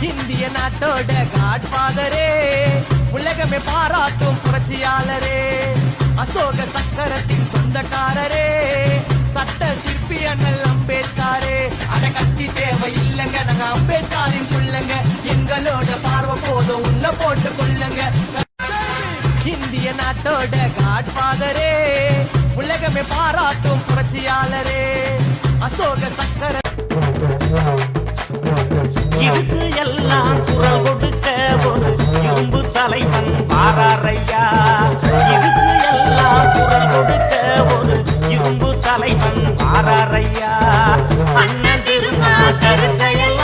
இந்திய நாட்டோட காட்பாதரே உலகமே பாராட்டும் புரட்சியாளரே. அசோக சக்கரத்தின் சொந்தக்காரரே. சட்ட சிற்பி அண்ணல் அம்பேத்காரே. அட கட்டி தேவை இல்லைங்க நாங்க அம்பேத்காரின் சொல்லுங்க எங்களோட பார்வை போதும் உள்ள போட்டு கொள்ளுங்க. இந்திய நாட்டோட காட்பாதரே உலகமே பாராட்டும் புரட்சியாளரே. அசோக சக்கர எல்லாம் குரல் கொடுக்க ஒரு இரும்பு தலைவன் வாராரையா இதுக்கு எல்லாம் குறவொடுக்க ஒரு இரும்பு தலைவன் வாராரையா அண்ணன் திருமா கருத்தையெல்லாம்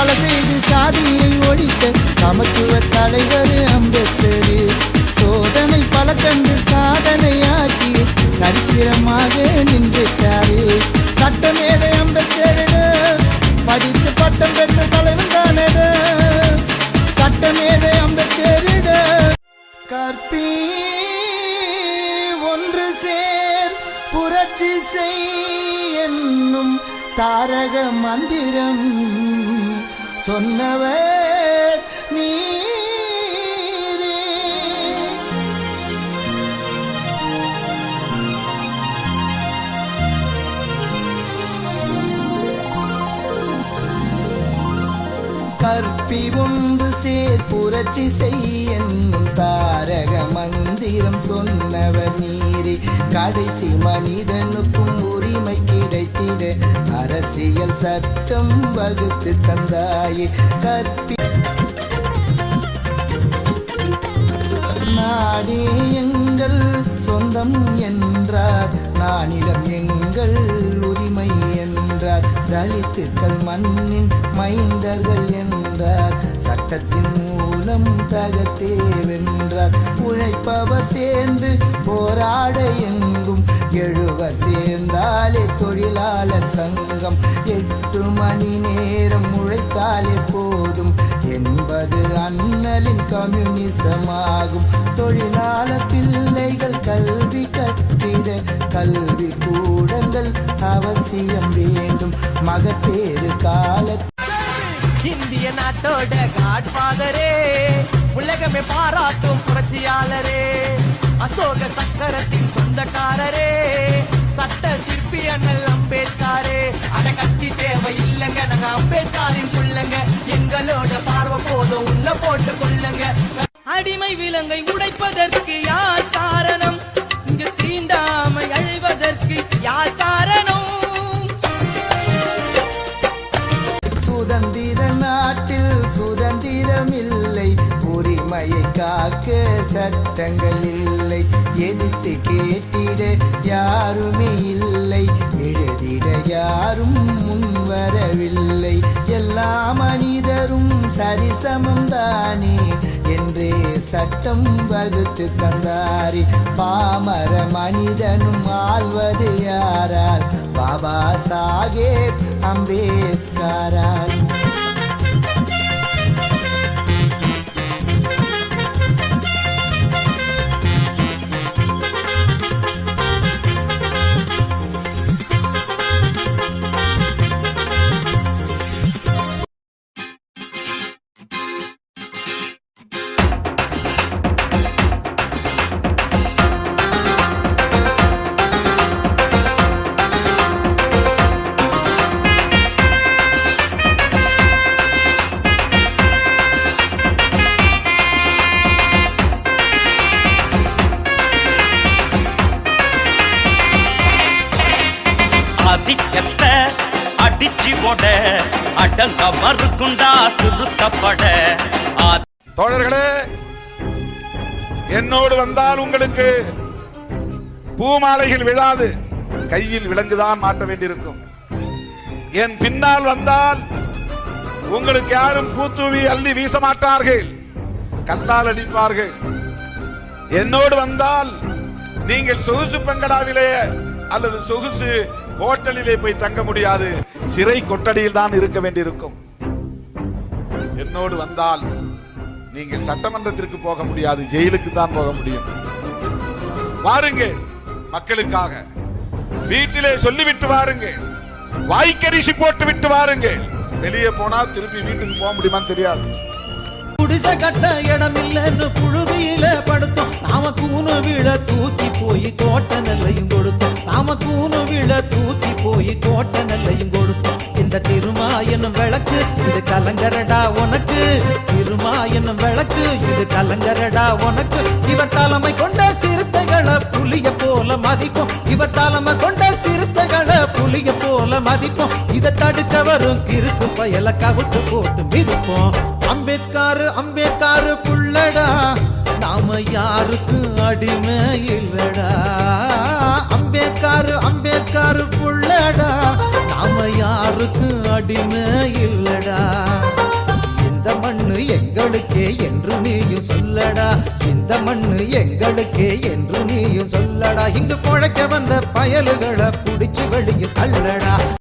பல செய்து சாதியை ஒழித்த சமத்துவ தலைவர் அம்பேத்கரு. சோதனை பல கண்டு சாதனையாக்கி சரித்திரமாக நின்றுட்டாரு. சட்டமேதை அம்பேத்கர் படித்து பட்டம் பெற்ற தலைவன் தானட சட்டமேதை அம்பேத்கர் கற்பி ஒன்று சேர் புரட்சி செய் என்னும் தாரக மந்திரம். சொன்னவர் நீரே. கற்பி ஒன்று சேர் புரட்சி செய்யும் தாரக மந்திரம் சொன்னவர் நீரே. கடைசி மனிதனுக்கும் உரிமைக்கு கிடைத்திட அரசியல் சட்டம் வகுத்து தந்தாயே கற்பி நாடே எங்கள் சொந்தம் என்றார். நானிடம் எங்கள் உரிமை என்றார். தலித்துக்கள் மண்ணின் மைந்தர்கள் என்றார். சட்டத்தின் மூலம் தகத்தே வென்றார். உழைப்பவர் சேர்ந்து போராட தொழிலாளர் சங்கம் எட்டு மணி நேரம் உழைத்தாலே போதும். என்பது அண்ணலின் கம்யூனிசமாகும். தொழிலாளர் பிள்ளைகள் கல்வி கட்டிட கல்வி கூடங்கள் அவசியம் வேண்டும். மகப்பேறு காலத்தில் இந்திய நாட்டோட காட்பாதரே உலகமே பாராட்டும் புரட்சியாளரே அசோக சக்கரத்தின் சொந்தக்காரரே. சட்ட சிற்பி அண்ணல் அம்பேத்காரே. அட கட்டி தேவை இல்லைங்க நாங்க அம்பேத்காரின் புள்ளங்க எங்களோட பார்வை போதும் உள்ள போட்டு கொள்ளுங்க. அடிமை விலங்கை உடைப்பதற்கு யார் காரணம்? இங்கு தீண்டாமை அழிவதற்கு யார் காரணம்? காக்க சட்டங்கள் இல்லை. எதிர்த்து கேட்டிட யாருமே இல்லை. எழுதிட யாரும் முன்வரவில்லை எல்லா மனிதரும் சரிசமம் தானே என்றே சட்டம் வகுத்து தந்தாரே. பாமர மனிதனும் ஆழ்வது யாரால்? பாபா சாஹேப் அம்பேத்கரால் அடங்க மறுக்குண்டா சுருக்கப்பட. தோழர்களே என்னோடு வந்தால் உங்களுக்கு பூமாலைகள் விழாது கையில் விலங்குதான் மாட்ட வேண்டியிருக்கும். என் பின்னால் வந்தால் உங்களுக்கு யாரும் பூத்தூவி அள்ளி வீச மாட்டார்கள் கல்லால் அடிப்பார்கள். என்னோடு வந்தால் நீங்கள் சொகுசு பெங்கடாவிலேயே அல்லது சொகுசு ஹோட்டலிலே போய் தங்க முடியாது. சிறை கொட்டடியில் தான் இருக்க வேண்டியிருக்கும். என்னோடு வந்தால் நீங்கள் சட்டமன்றத்திற்கு போக முடியாது ஜெயிலுக்கு தான் போக முடியும். வாருங்க மக்களுக்காக. வீட்டிலே சொல்லிவிட்டு வாருங்க. வாய்க்கரிசி போட்டு விட்டு வாருங்க. வெளியே போனா திருப்பி வீட்டுக்கு போக முடியுமான்னு தெரியாது. திசை கட்ட இடம் இல்லைன்னு புழுதியில படுத்தோம். நாம கூணு விழ தூக்கி போய் கோட்ட நெல்லையும் கொடுத்தோம். நாம கூணு விழ தூக்கி போய் கோட்ட நெல்லையும் கொடுத்தோம். இந்த திருமாயனும் விளக்கு இது கலங்கரடா உனக்கு. திருமாயனும் விளக்கு இது கலங்கரடா உனக்கு. இவர் தலைமை கொண்ட சிறுத்தைகளை புலிய போல மதிப்போம். இவர் தலைமை கொண்ட சிறுத்தைகளை புலிய போல மதிப்போம். இதை தடுக்க வரும் கிறுக்கு பயல கவுத்து போட்டு மிதிப்போம். அம்பேத்கர் அம்பேத்கர் புள்ளடா. நாம யாருக்கு அடிமை இல்லடா. அம்பேத்கர் அம்பேத்கர் புள்ளடா. நாம யாருக்கு அடிமை இல்லடா. இந்த மண்ணு எங்களுக்கே என்று நீயும் சொல்லடா. இந்த மண்ணு எங்களுக்கே என்று நீயும் சொல்லடா. இங்கு பொழைக்க வந்த பயலுகளை பிடிச்சு வெளியில் தள்ளடா.